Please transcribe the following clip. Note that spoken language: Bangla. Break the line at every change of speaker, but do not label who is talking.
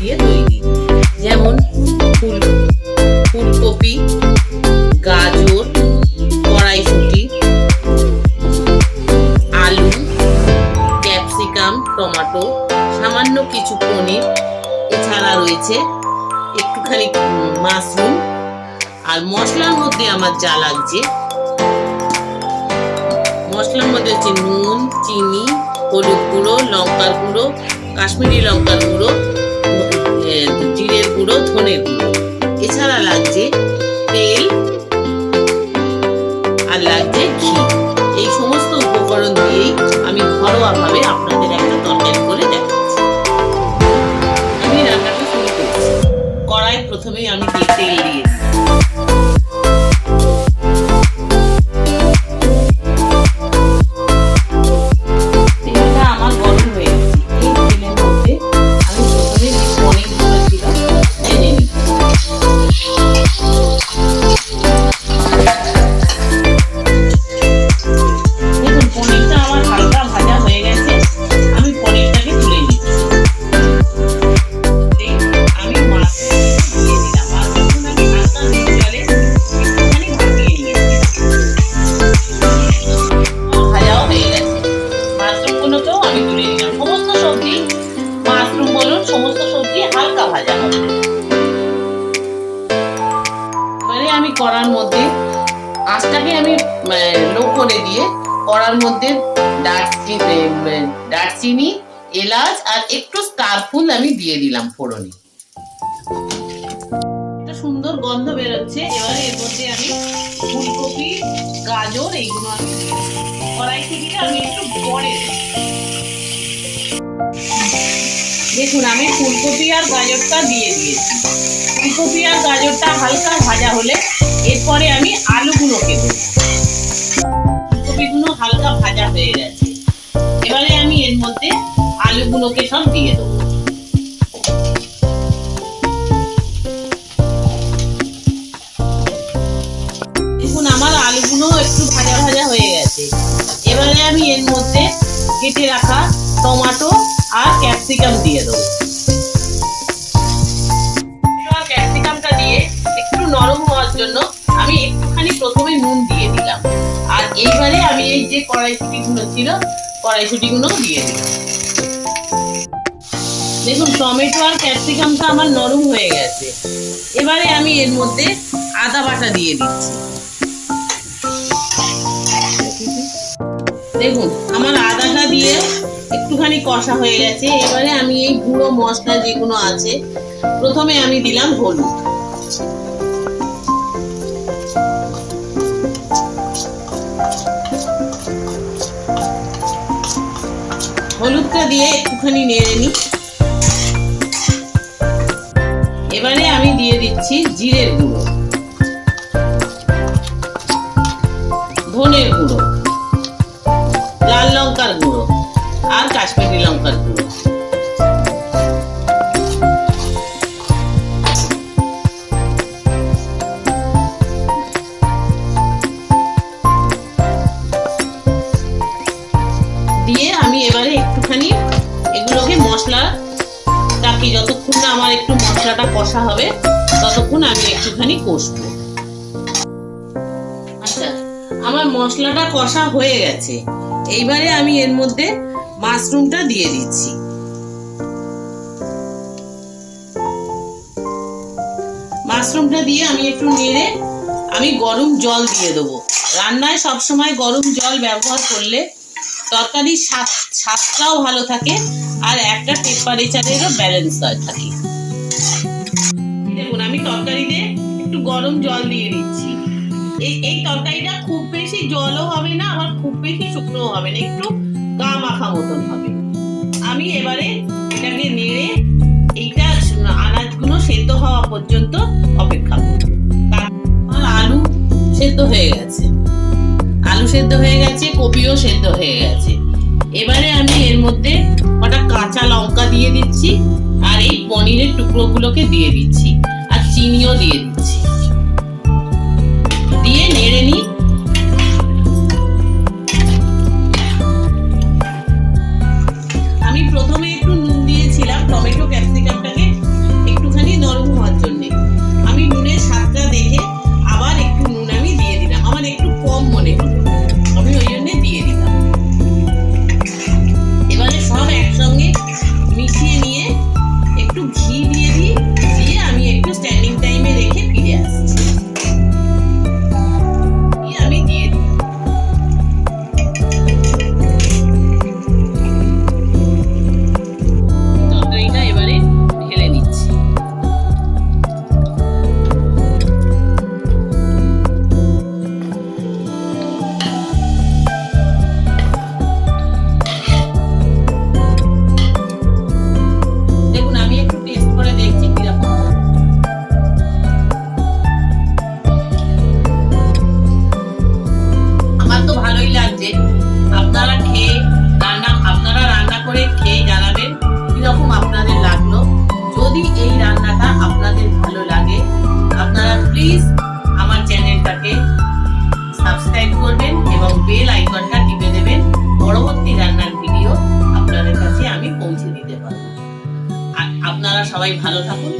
দিয়ে তৈরি। যেমন ফুল ফুলকপি, গাজর, কড়াইশুটি, আলু, ক্যাপসিকাম, টমেটো, সামান্য কিছু পনির। এছাড়া রয়েছে একটুখানি মাশরুম। আর মশলার মধ্যে আমার যা লাগছে, মশলার মধ্যে হচ্ছে নুন, চিনি, হলুদ গুঁড়ো, লঙ্কার গুঁড়ো, কাশ্মীরি লঙ্কার গুঁড়ো গুঁড়ো ধনের গুঁড়ো। এছাড়া লাগছে তেল আর লাগছে ঘি। এই সমস্ত উপকরণ দিয়েই আমি ঘরোয়াভাবে আপনাদের একটা তরকারি করে দেখাচ্ছি। আমি রান্নাটা শুরু করছি। কড়াই প্রথমেই আমি তেল এবারে আমি কড়ার মধ্যে, আঁচটাকে আমি লো করে দিয়ে কড়ার মধ্যে দারচিনি দারচিনি এলাচ আর একটু স্টার ফুল আমি দিয়ে দিলাম ফোড়নে। একটা সুন্দর গন্ধ বেরোচ্ছে, এবারে এর মধ্যে আমি ফুলকপি, গাজর, এইগুলো আমি কড়াই থেকে আমি একটু পরে ফুলকপি আর গাজরটা দিয়ে দিয়েছি। ফুলকপি আর গাজরটা হালকা ভাজা হলে এরপরে আমি আলুগুলোকে দেবো। ফুলকপিগুলো হালকা ভাজা হয়ে গেছে। এবারে আমি এর মধ্যে আলুগুলোকে সব দিয়ে দেবো। দেখুন, আমার আলুগুলো একটু ভাজা ভাজা হয়ে গেছে। এবারে আমি এর মধ্যে কেটে রাখা টমেটো আর ক্যাপসিকাম দিয়ে দেবো। জন্য আমি একটুখানি প্রথমে নুন দিয়ে দিলাম। আর এইবারে আমি এই যে কড়াইশুটিগুলো ছিল কড়াইশুটিগুলো দিয়ে দিলাম। দেখুন, টমেটো আর ক্যাপসিকামটা আমার নরম হয়ে গেছে। এবারে আমি এর মধ্যে আদা বাটা দিয়ে দিচ্ছি। দেখুন, আমার আদাটা দিয়ে একটুখানি কষা হয়ে গেছে। এবারে আমি এই গুঁড়ো মশলা যেগুলো আছে, প্রথমে আমি দিলাম হলুদ। হলুদটা দিয়ে একটুখানি নেড়ে নিই। এবারে আমি দিয়ে দিচ্ছি জিরের গুঁড়ো। ধনের গুঁড়ো। লাল লঙ্কার গুঁড়ো। আর কাশ্মীরি লঙ্কার গুঁড়ো। এগুলোকে মশলাটাকে যতক্ষণ না আমার একটু মশলাটা কষা হবে, ততক্ষণ আমি একটুখানি কষবো। আচ্ছা আমার মশলাটা কষা হয়ে গেছে। এইবারে আমি এর মধ্যে মাশরুমটা দিয়ে দিচ্ছি। মাশরুমটা দিয়ে আমি একটু নেড়ে আমি গরম জল দিয়ে দেবো। রান্নায় সবসময় গরম জল ব্যবহার করলে তরকারির স্বাদ স্বাদটাও ভালো থাকে। আর একটা টেম্পারেচারেরও ব্যালেন্স হয় থাকে। দেখুন, আমি তরকারিতে একটু গরম জল দিয়ে দিচ্ছি। এই তরকারিটা খুব বেশি জলও হবে না, আবার খুব বেশি শুকনো হবে না, একটু গা মাখা মতন হবে। আমি এবারে এটাকে নেড়ে এইটা আনাজগুলো সেদ্ধ হওয়া পর্যন্ত অপেক্ষা করব। আলু সেদ্ধ হয়ে গেছে। আলু সেদ্ধ হয়ে গেছে, কপিও সেদ্ধ হয়ে গেছে। এবারে আমি এর মধ্যে কটা কাঁচা লঙ্কা দিয়ে দিচ্ছি আর এই পনিরের টুকরোগুলোকে দিয়ে দিচ্ছি আর চিনিও দিয়ে দিচ্ছি। সবাই ভালো থাকুন